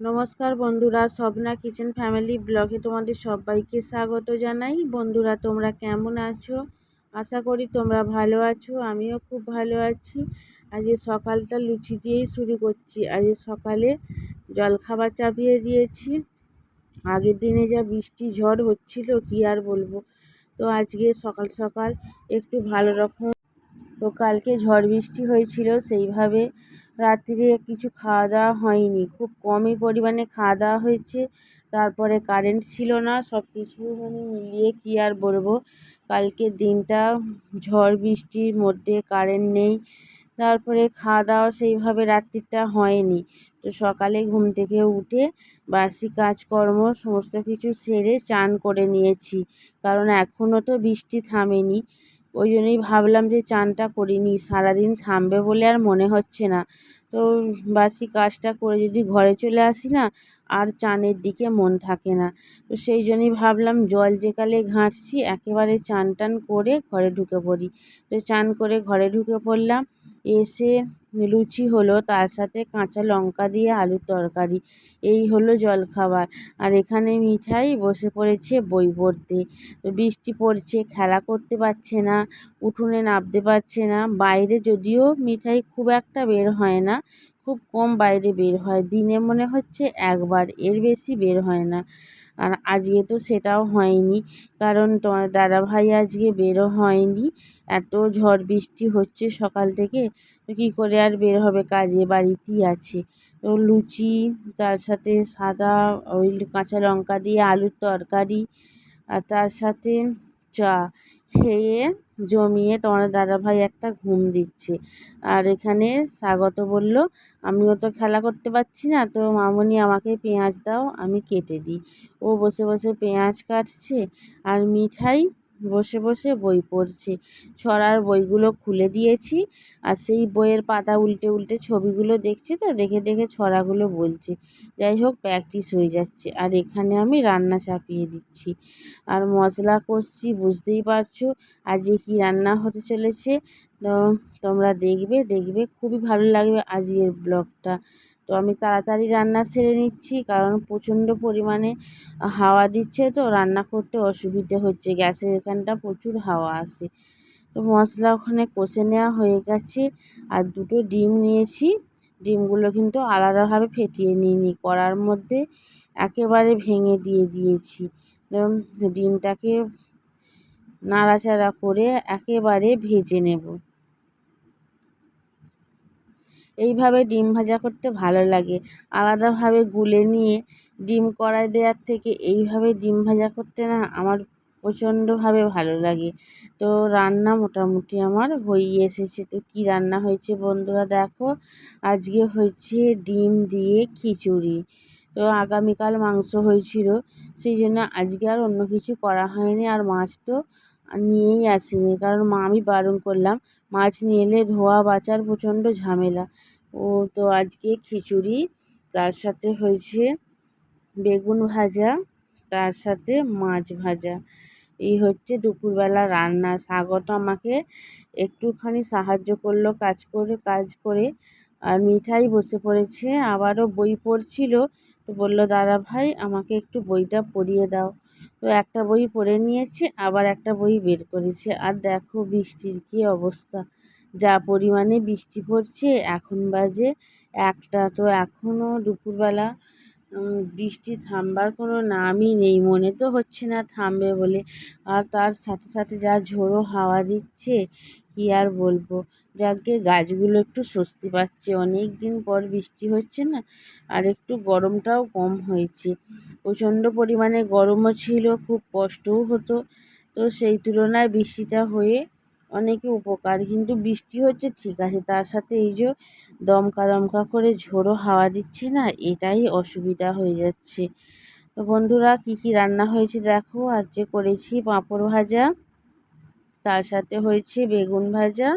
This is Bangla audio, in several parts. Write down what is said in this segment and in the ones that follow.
নমস্কার বন্ধুরা, স্বপ্না কিচেন ফ্যামিলি ব্লগে তোমাদের সবাইকে স্বাগত জানাই। বন্ধুরা, তোমরা কেমন আছো? আশা করি তোমরা ভালো আছো, আমিও খুব ভালো আছি। আজকে সকালটা লুচি দিয়েই শুরু করছি। আজকে সকালে জলখাবার চাপিয়ে দিয়েছি। আগের দিনে যা বৃষ্টি ঝড় হচ্ছিল, কি আর বলব? তো আজকে সকাল সকাল একটু ভালো রকম, তো কালকে ঝড় বৃষ্টি হয়েছিল, সেইভাবে রাত্রিরে কিছু খাওয়া দাওয়া হয়নি। খুব কমই পরিমাণে খাওয়া দাওয়া হয়েছে। তারপরে কারেন্ট ছিল না। সব কিছু মানে মিলিয়ে কী আর বলব? কালকের দিনটা ঝড় বৃষ্টির মধ্যে কারেন্ট নেই। তারপরে খাওয়া দাওয়া সেইভাবে রাত্রিটা হয়নি। তো সকালে ঘুম থেকে উঠে বাসি কাজকর্ম সমস্ত কিছু সেরে চান করে নিয়েছি। কারণ এখনও তো বৃষ্টি থামেনি। ওই জন্যই ভাবলাম যে চানটা করিনি, সারাদিন থামবে বলে আর মনে হচ্ছে না। তো বাসি কাজটা করে যদি ঘরে চলে আসি না, আর চানের দিকে মন থাকে না। তো সেই জন্যই ভাবলাম জল যেকালে ঘাঁটছি, একেবারে চান টান করে ঘরে ঢুকে পড়ি। তো চান করে ঘরে ঢুকে পড়লাম, এসে লুচি হলো, তার সাথে কাঁচা লঙ্কা দিয়ে আলুর তরকারি। এই হলো জলখাবার। আর এখানে মিঠাই বসে পড়েছে বই পড়তে। বৃষ্টি পড়ছে, খেলা করতে পারছে না, উঠোনে নামতে পারছে না। বাইরে যদিও মিঠাই খুব একটা বের হয় না, খুব কম বাইরে বের হয়। দিনে মনে হচ্ছে একবার, এর বেশি বের হয় না। আর আজকে তো সেটাও হয়নি। কারণ তোমার দাদাভাই আজকে বেরো হয়নি। এত ঝড় বৃষ্টি হচ্ছে সকাল থেকে, তো কী করে আর বের হবে? কাজে বাড়িতেই আছে। তো লুচি, তার সাথে সাদা ওই কাঁচা লঙ্কা দিয়ে আলুর তরকারি, আর তার সাথে চা। খেয়ে জমিয়ে তোমার দাদাভাই একটা ঘুম দিচ্ছে। আর এখানে স্বাগত বলল, আমিও তো খেলা করতে পারছি না, তো মামনি আমাকে পেঁয়াজ দাও, আমি কেটে দিই। ও বসে বসে পেঁয়াজ কাটছে, আর মিঠাই বসে বসে বই পড়ছে। ছড়ার বইগুলো খুলে দিয়েছি আর সেই বইয়ের পাতা উল্টে উল্টে ছবিগুলো দেখছে তো, দেখে দেখে ছড়াগুলো বলছে। যাই হোক প্র্যাকটিস হয়ে যাচ্ছে। আর এখানে আমি রান্না চাপিয়ে দিচ্ছি। আর মশলা কষছি, বুঝতেই পারছ? আজকে কী রান্না হতে চলেছে, তো তোমরা দেখবে দেখবে। খুবই ভালো লাগবে আজকের ব্লগটা। তো আমি তাড়াতাড়ি রান্না সেরে নিচ্ছি, কারণ প্রচণ্ড পরিমাণে হাওয়া দিচ্ছে তো, রান্না করতে অসুবিধে হচ্ছে। গ্যাসের এখানটা প্রচুর হাওয়া আসে তো মশলা ওখানে কষে নেওয়া হয়ে গেছে আর দুটো ডিম নিয়েছি। ডিমগুলো কিন্তু আলাদাভাবে ফেটিয়ে নিইনি, কড়ার মধ্যে একেবারে ভেঙে দিয়ে দিয়েছি। ডিমটাকে নাড়াচাড়া করে একেবারে ভেজে নেব। এইভাবে ডিম ভাজা করতে ভালো লাগে। আলাদাভাবে গুলে নিয়ে ডিম কড়াই দেওয়ার থেকে এইভাবে ডিম ভাজা করতে না আমার প্রচণ্ডভাবে ভালো লাগে। তো রান্না মোটামুটি আমার হয়ে এসেছে। তো কী রান্না হয়েছে বন্ধুরা দেখো। আজকে হয়েছে ডিম দিয়ে খিচুড়ি। তো আগামীকাল মাংস হয়েছিল, সেই জন্য আজকে আর অন্য কিছু করা হয়নি। আর মাছ তো নিয়েই আসিনি, কারণ মা আমি বারণ করলাম। মাছ নিয়ে এলে ধোয়া বাছার প্রচণ্ড ঝামেলা। ও তো আজকে খিচুড়ি, তার সাথে হয়েছে বেগুন ভাজা, তার সাথে মাছ ভাজা। এই হচ্ছে দুপুরবেলা রান্না। স্বাগত আমাকে একটুখানি সাহায্য করল কাজ করে কাজ করে। আর মিঠাই বসে পড়েছে, আবারও বই পড়ছিল। তো বলল, দাদা ভাই, আমাকে একটু বইটা পড়িয়ে দাও। তো একটা বই পড়ে নিয়েছে, আবার একটা বই বের করেছে। আর দেখো বৃষ্টির কি অবস্থা। যা পরিমাণে বৃষ্টি পড়ছে, এখন বাজে একটা। তো এখনও দুপুরবেলা বৃষ্টি থামবার কোনো নামই নেই। মনে তো হচ্ছে না থামবে বলে। আর তার সাথে সাথে যা ঝোড়ো হাওয়া দিচ্ছে কী আর বলব? যাকে গাছগুলো একটু স্বস্তি পাচ্ছে। অনেক দিন পর বৃষ্টি হচ্ছে না, আর একটু গরমটাও কম হয়েছে। প্রচণ্ড পরিমাণে গরমও ছিল, খুব কষ্টও হতো। তো সেই তুলনায় বৃষ্টিটা হয়ে অনেকই উপকার। কিন্তু বৃষ্টি হচ্ছে ঠিক আছে, তার সাথে এই যে দমকা দমকা করে ঝোড়ো হাওয়া দিচ্ছে না, এটাই অসুবিধা হয়ে যাচ্ছে। তো বন্ধুরা, কি কি রান্না হয়েছে দেখো। আজ যে করেছি পাঁপড় ভাজা। তার সাথে হয়েছে বেগুন ভাজা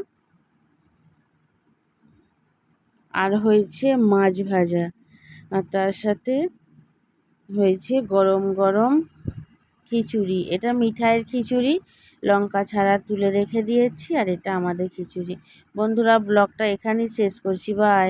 আর হয়েছে মাছ ভাজা। আর তার সাথে হয়েছে গরম গরম খিচুড়ি। এটা মিঠাইয়ের খিচুড়ি। লঙ্কা ছাড়া তুলে রেখে দিয়েছি আর এটা আমাদের খিচুড়ি। বন্ধুরা, ব্লগটা এখানেই শেষ করছি। বাই।